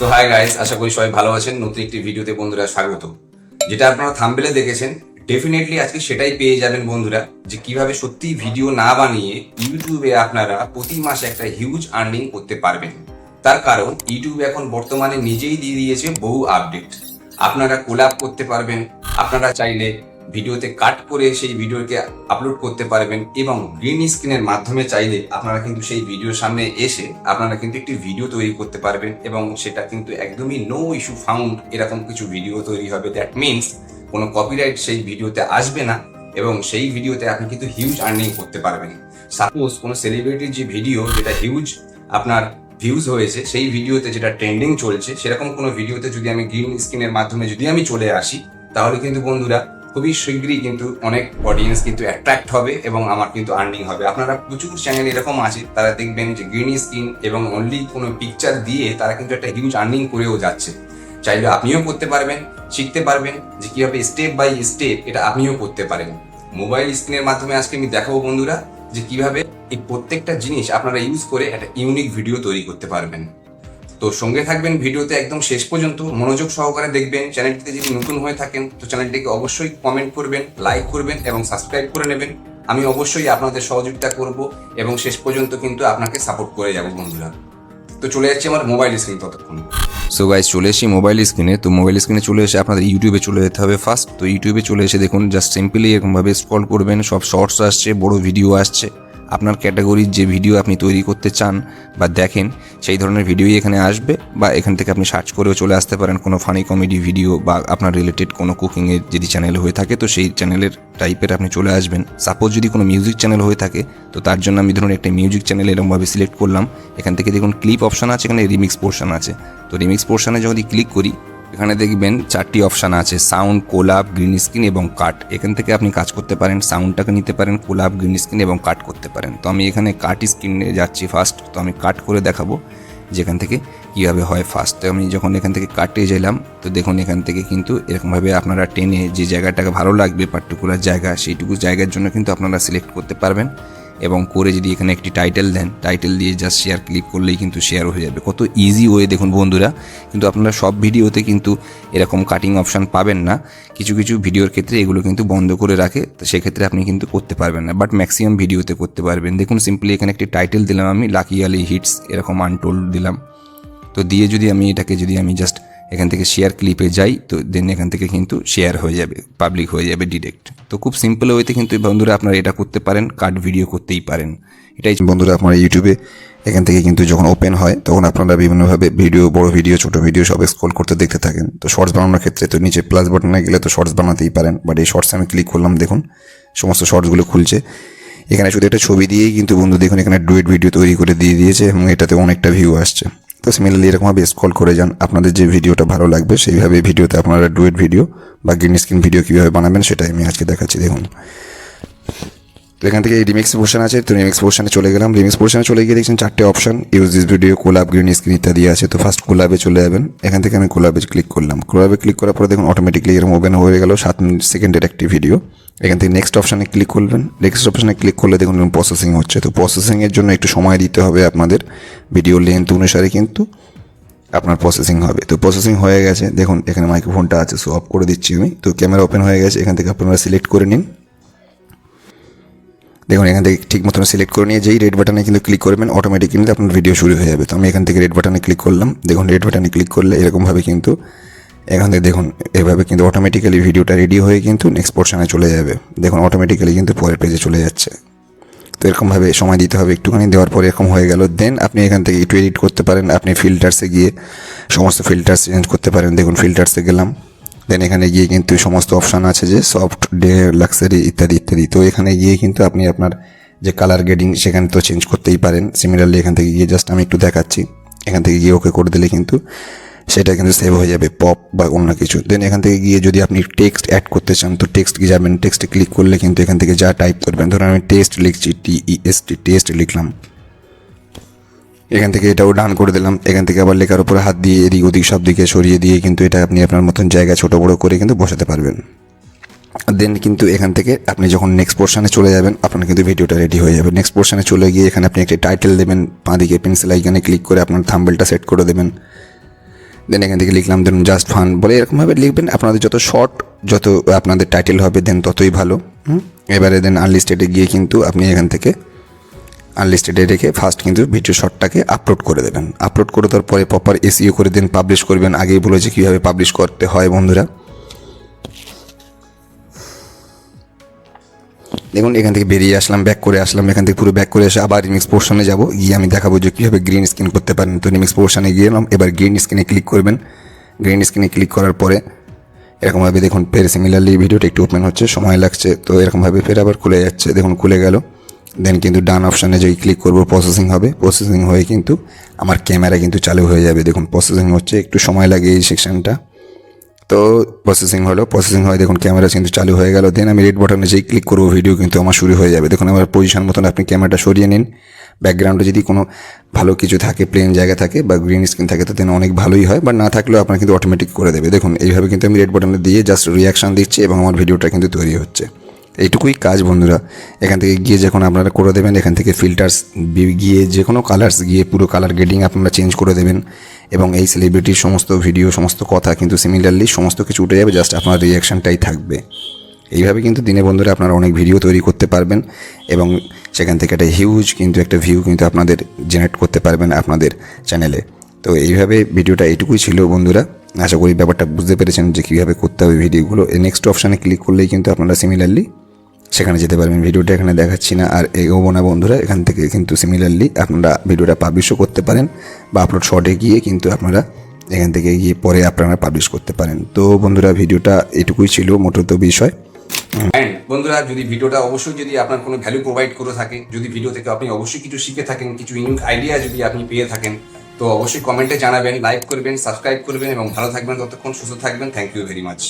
তো hi guys আশা করি সবাই ভালো আছেন। নতুন একটি ভিডিওতে বন্ধুরা স্বাগত। যেটা আপনারা থাম্বেলে দেখেছেন ডেফিনেটলি আজকে সেটাই পেয়ে যাবেন বন্ধুরা, যে কীভাবে সত্যি ভিডিও না বানিয়ে ইউটিউবে আপনারা প্রতি মাসে একটা হিউজ আর্নিং করতে পারবেন। তার কারণ, ইউটিউব এখন বর্তমানে নিজেই দিয়ে দিয়েছে বহু আপডেট আপনারা কোলাপ করতে পারবেন, আপনারা চাইলে ভিডিওতে কাট করে সেই ভিডিওকে আপলোড করতে পারবেন এবং গ্রিন স্ক্রিনের মাধ্যমে চাইলে আপনারা কিন্তু সেই ভিডিওর সামনে এসে আপনারা কিন্তু একটি ভিডিও তৈরি করতে পারবেন এবং সেটা কিন্তু একদমই নো ইস্যু ফাউন্ড এরকম কিছু ভিডিও তৈরি হবে। দ্যাট মিনস কোনো কপিরাইট সেই ভিডিওতে আসবে না এবং সেই ভিডিওতে আপনি কিন্তু হিউজ আর্নিং করতে পারবেন। সাপোজ কোনো সেলিব্রিটির যে ভিডিও যেটা হিউজ আপনার ভিউজ হয়েছে, সেই ভিডিওতে যেটা ট্রেন্ডিং চলছে, সেরকম কোনো ভিডিওতে যদি আমি গ্রিন স্ক্রিনের মাধ্যমে যদি আমি চলে আসি, তাহলে কিন্তু বন্ধুরা খুবই শীঘ্রই কিন্তু অনেক অডিয়েন্স কিন্তু অ্যাট্রাক্ট হবে এবং আমার কিন্তু আর্নিং হবে। আপনারা প্রচুর চ্যানেল এরকম আছে, তারা দেখবেন যে গ্রিন স্ক্রিন এবং অনলি কোনো পিকচার দিয়ে তারা কিন্তু একটা হিউজ আর্নিং করেও যাচ্ছে। চাইলে আপনিও করতে পারবেন, শিখতে পারবেন যে কীভাবে স্টেপ বাই স্টেপ এটা আপনিও করতে পারেন। মোবাইল স্ক্রিনের মাধ্যমে আজকে আমি দেখাবো বন্ধুরা যে কীভাবে এই প্রত্যেকটা জিনিস আপনারা ইউজ করে একটা ইউনিক ভিডিও তৈরি করতে পারবেন। তো সঙ্গে থাকবেন, ভিডিওতে একদম শেষ পর্যন্ত। মনোযোগ সহকারে দেখবেন, চ্যানেলটিতে যদি নতুন হয়ে থাকেন, তো চ্যানেলটিকে অবশ্যই কমেন্ট করবেন লাইক করবেন এবং সাবস্ক্রাইব করে নেবেন। আমি অবশ্যই আপনাদের সহযোগিতা করব এবং শেষ পর্যন্ত কিন্তু আপনাকে সাপোর্ট করে যাব বন্ধুরা। তো চলে যাচ্ছে আমার মোবাইল স্ক্রিন ততক্ষণ। সো গাইজ চলে এসেছি মোবাইল স্ক্রিনে তো মোবাইল স্ক্রিনে চলে এসে আপনাদের ইউটিউবে চলে যেতে হবে ফার্স্ট তো ইউটিউবে চলে এসে দেখুন জাস্ট সিম্পলি এরকমভাবে স্ক্রল করবেন, সব শর্টস আসছে, বড় ভিডিও আসছে। আপনার ক্যাটাগরির যে ভিডিও আপনি তৈরি করতে চান বা দেখেন, সেই ধরনের ভিডিওই এখানে আসবে বা এখান থেকে আপনি সার্চ করেও চলে আসতে পারেন কোনো ফানি কমেডি ভিডিও বা আপনার রিলেটেড কোনো কুকিংয়ের যদি চ্যানেল হয়ে থাকে, তো সেই চ্যানেলের টাইপের আপনি চলে আসবেন। সাপোজ যদি কোনো মিউজিক চ্যানেল হয়ে থাকে, তো তার জন্য আমি ধরুন একটা মিউজিক চ্যানেল এরকমভাবে সিলেক্ট করলাম। এখান থেকে দেখুন ক্লিপ অপশান আছে, এখানে রিমিক্স পোর্শন আছে। তো রিমিক্স পোর্শনে যদি ক্লিক করি এখানে দেখবেন চারটি অপশান আছে সাউন্ড কোলাপ গ্রিন স্ক্রিন এবং কাট এখান থেকে আপনি কাজ করতে পারেন সাউন্ডটাকে নিতে পারেন কোলাপ গ্রিন স্ক্রিন এবং কাট করতে পারেন। তো আমি এখানে কাট স্ক্রিনে যাচ্ছি ফার্স্ট তো আমি কাট করে দেখাবো যেখান থেকে কীভাবে হয় ফার্স্ট তো আমি যখন এখান থেকে কাটে গেলাম, তো দেখুন এখান থেকে কিন্তু এরকমভাবে আপনারা টেনে যে জায়গাটাকে ভালো লাগবে পার্টিকুলার জায়গা, সেইটুকু জায়গার জন্য কিন্তু আপনারা সিলেক্ট করতে পারবেন। এবং করে যদি এখানে একটি টাইটেল দেন টাইটেল দিয়ে জাস্ট শেয়ার ক্লিক করলেই কিন্তু শেয়ার হয়ে যাবে। কত ইজি ওয়ে দেখুন বন্ধুরা। কিন্তু আপনারা সব ভিডিওতে কিন্তু এরকম কাটিং অপশান পাবেন না। কিছু কিছু ভিডিওর ক্ষেত্রে এগুলো কিন্তু বন্ধ করে রাখে। তো সেক্ষেত্রে আপনি কিন্তু করতে পারবেন না। বাট ম্যাক্সিমাম ভিডিওতে করতে পারবেন। দেখুন সিম্পলি এখানে একটি টাইটেল দিলাম আমি লাকি আলি হিটস এরকম আনটোল্ড দিলাম। তো দিয়ে যদি আমি এটাকে যদি আমি জাস্ট এখান থেকে শেয়ার ক্লিপে যাই, তো দেন এখান থেকে কিন্তু শেয়ার হয়ে যাবে পাবলিক হয়ে যাবে ডিরেক্ট তো খুব সিম্পল ওয়েতে কিন্তু বন্ধুরা আপনারা এটা করতে পারেন কাট ভিডিও করতেই পারেন। এটাই বন্ধুরা আপনারা ইউটিউবে এখান থেকে কিন্তু যখন ওপেন হয়, তখন আপনারা বিভিন্নভাবে ভিডিও বড় ভিডিও ছোট ভিডিও সব স্ক্রল করতে দেখতে থাকেন। তো শর্টস বানানোর ক্ষেত্রে তো নিচে প্লাস বাটনে গেলে তো শর্টস বানাতেই পারেন বাট এই শর্টসে আমি ক্লিক করলাম, দেখুন, সমস্ত শর্টসগুলো খুলছে। এখানে শুধু একটা ছবি দিয়েই কিন্তু বন্ধু দেখুন, এখানে ডুয়েট ভিডিও তৈরি করে দিয়ে দিয়েছে, এবং এটাতে অনেকটা ভিউ আসছে। তো সিমিলারলি এরকমভাবে স্ক্রল করে যান। আপনাদের যে ভিডিওটা ভালো লাগবে, সেইভাবে ভিডিওতে আপনারা ডুয়েট ভিডিও বা গ্রিন স্ক্রিন ভিডিও কীভাবে বানাবেন সেটাই আমি আজকে দেখাচ্ছি, দেখুন। এখান থেকে এই রিমিক্স পোর্শন আছে, তো রিমিক্স পোর্শনে চলে গেলাম। রিমিক্স পোর্শনে চলে গিয়ে দেখছেন চারটে option use this video collab green screen ইত্যাদি আছে। তো ফার্স্ট কোলাবে চলে যাবেন। এখান থেকে আমি কোলাবে ক্লিক করলাম। কোলাবে ক্লিক করার পরে দেখুন অটোমেটিকলি এরকম ওপেন হয়ে গেল সাত সেকেন্ডের একটি ভিডিও এখান থেকে নেক্সট অপশানে ক্লিক করবেন। নেক্সট অপশানে ক্লিক করলে দেখুন প্রসেসিং হচ্ছে। তো প্রসেসিংয়ের জন্য একটু সময় দিতে হবে আপনাদের। ভিডিও লেন্থ অনুসারে কিন্তু আপনার প্রসেসিং হবে। তো প্রসেসিং হয়ে গেছে। দেখুন, এখানে মাইক্রোফোনটা আছে সো অফ করে দিচ্ছি আমি। তো ক্যামেরা ওপেন হয়ে গেছে। এখান থেকে আপনারা সিলেক্ট করে নিন। দেখুন, এখান থেকে ঠিক মতন সিলেক্ট করে নিয়ে যেই রেড বাটনে কিন্তু ক্লিক করবেন অটোমেটিক কিন্তু আপনার ভিডিও শুরু হয়ে যাবে। তো আমি এখান থেকে রেড বাটনে ক্লিক করলাম। দেখুন রেড বাটনে ক্লিক করলে এরকমভাবে কিন্তু এখান থেকে দেখুন, এভাবে কিন্তু অটোমেটিক্যালি ভিডিওটা রেডি হয়ে কিন্তু নেক্সট পোর্শনে চলে যাবে। দেখুন অটোমেটিক্যালি কিন্তু পরের পেজে চলে যাচ্ছে। তো এরকমভাবে সময় দিতে হবে একটুখানি, দেওয়ার পরে এরকম হয়ে গেল। দেন আপনি এখান থেকে একটু এডিট করতে পারেন। আপনি ফিল্টার্সে গিয়ে সমস্ত ফিল্টার্স চেঞ্জ করতে পারেন। দেখুন ফিল্টার্সে গেলাম। দেন এখানে গিয়ে কিন্তু সমস্ত অপশান আছে যে সফট ডে লাক্সারি ইত্যাদি ইত্যাদি। তো এখানে গিয়ে কিন্তু আপনি আপনার যে কালার গ্রেডিং সেখানে তো চেঞ্জ করতেই পারেন। সিমিলারলি এখান থেকে গিয়ে জাস্ট আমি একটু দেখাচ্ছি। এখান থেকে গিয়ে ওকে করে দিলে কিন্তু সেটা কিন্তু সেভ হয়ে যাবে পপ বা অন্য কিছু। দেন এখান থেকে গিয়ে যদি আপনি টেক্সট অ্যাড করতে চান, তো টেক্সট গিয়ে যাবেন? টেক্সটে ক্লিক করলে কিন্তু এখান থেকে যা টাইপ করবেন, ধরুন আমি টেস্ট লিখছি টি ই এস টি টেস্ট লিখলাম। এখান থেকে এটাও ডান করে দিলাম। এখান থেকে আবার লেখার উপরে হাত দিয়ে এদিক ওদিক সব দিকে সরিয়ে দিয়ে কিন্তু এটা আপনি আপনার মতন জায়গা ছোটো বড়ো করে কিন্তু বসাতে পারবেন। দেন কিন্তু এখান থেকে আপনি যখন নেক্সট পোর্শানে চলে যাবেন, আপনার কিন্তু ভিডিওটা রেডি হয়ে যাবে। নেক্সট পোর্শানে চলে গিয়ে এখানে আপনি একটি টাইটেল দেবেন দিকে পেন্সিল আইকানে ক্লিক করে আপনার থাম্বেলটা সেট করে দেবেন। দেন এখান থেকে লিখলাম ধরুন জাস্ট ফান বলে এরকমভাবে লিখবেন। আপনাদের যত শর্ট যত আপনাদের টাইটেল হবে দেন ততই ভালো? এবারে দেন আনলিস্টেডে গিয়ে কিন্তু আপনি এখান থেকে আনলিস্টেডে রেখে ফার্স্ট কিন্তু ভিডিও শটটাকে আপলোড করে দেবেন। আপলোড করে দেওয়ার পরে প্রপার এসিও করে দেন পাবলিশ করবেন। আগেই বলেছি কীভাবে পাবলিশ করতে হয় বন্ধুরা। দেখুন, এখান থেকে বেরিয়ে আসলাম ব্যাক করে আসলাম, এখান থেকে পুরো ব্যাক করে এসে আবার রিমিক্স পোর্শনে যাব। গিয়ে আমি দেখাবো যে কীভাবে গ্রিন স্ক্রিন করতে পারেন। তো রিমিক্স পোর্শনে গিয়ে এবার গ্রিন স্ক্রিনে ক্লিক করবেন। গ্রিন স্ক্রিনে ক্লিক করার পরে এরকমভাবে দেখুন ফের সিমিলারলি ভিডিওটা একটু ওপেন হচ্ছে, সময় লাগছে। তো এরকমভাবে ফের আবার খুলে যাচ্ছে। দেখুন, খুলে গেল। দেন কিন্তু ডান অপশানে যে ক্লিক করব প্রসেসিং হবে। প্রসেসিং হয়ে কিন্তু আমার ক্যামেরা কিন্তু চালু হয়ে যাবে। দেখুন প্রসেসিং হচ্ছে। একটু সময় লাগে এই সেকশনটা তো প্রসেসিং হলো। প্রসেসিং হয়, দেখুন ক্যামেরা কিন্তু চালু হয়ে গেল। দেন আমি রেড বাটনে যেই ক্লিক করব ভিডিও কিন্তু আমার শুরু হয়ে যাবে। দেখুন, আমার পজিশন মতন আপনি ক্যামেরাটা সরিয়ে নিন। ব্যাকগ্রাউন্ডে যদি কোনো ভালো কিছু থাকে প্লেন জায়গা থাকে বা গ্রিন স্ক্রিন থাকে, তো দেন অনেক ভালোই হয়। বা না থাকলেও আপনার কিন্তু অটোমেটিক করে দেবে। দেখুন, এইভাবে কিন্তু আমি রেড বাটনে দিয়ে জাস্ট রিয়াকশান দিচ্ছি এবং আমার ভিডিওটা কিন্তু তৈরি হচ্ছে। এইটুকুই কাজ, বন্ধুরা। এখান থেকে গিয়ে যখন আপনারা করে দেবেন, এখান থেকে ফিল্টার্স গিয়ে যে কোনো কালার্স গিয়ে পুরো কালার গ্রেডিং আপনারা চেঞ্জ করে দেবেন। এবং এই সেলিব্রিটির সমস্ত ভিডিও সমস্ত কথা, কিন্তু সিমিলারলি সমস্ত কিছু উঠে যাবে জাস্ট আপনার রিয়াকশানটাই থাকবে। এইভাবে কিন্তু দিনে বন্ধুরা আপনারা অনেক ভিডিও তৈরি করতে পারবেন এবং সেখান থেকে একটা হিউজ কিন্তু একটা ভিউ কিন্তু আপনাদের জেনারেট করতে পারবেন আপনাদের চ্যানেলে তো এইভাবে ভিডিওটা এইটুকুই ছিল বন্ধুরা। আশা করি ব্যাপারটা বুঝতে পেরেছেন যে কীভাবে করতে হবে ভিডিওগুলো নেক্সট অপশানে ক্লিক করলেই কিন্তু আপনারা সিমিলারলি সেখানে যেতে পারবেন। ভিডিওটা এখানে দেখাচ্ছি না। আর এগোবো না বন্ধুরা, এখান থেকে কিন্তু সিমিলারলি আপনারা ভিডিওটা পাবলিশও করতে পারেন বা আপলোড শর্টে গিয়ে কিন্তু আপনারা এখান থেকে গিয়ে পরে আপনারা পাবলিশ করতে পারেন। তো বন্ধুরা, ভিডিওটা এটুকুই ছিল মোটত বিষয়। অ্যান্ড বন্ধুরা, যদি ভিডিওটা অবশ্যই যদি আপনার কোনো ভ্যালু প্রোভাইড করে থাকে, যদি ভিডিও থেকে আপনি অবশ্যই কিছু শিখে থাকেন, কিছু ইউনিক আইডিয়া যদি আপনি পেয়ে থাকেন, তো অবশ্যই কমেন্টে জানাবেন লাইক করবেন সাবস্ক্রাইব করবেন এবং ভালো থাকবেন ততক্ষণ, সুস্থ থাকবেন। Thank you very much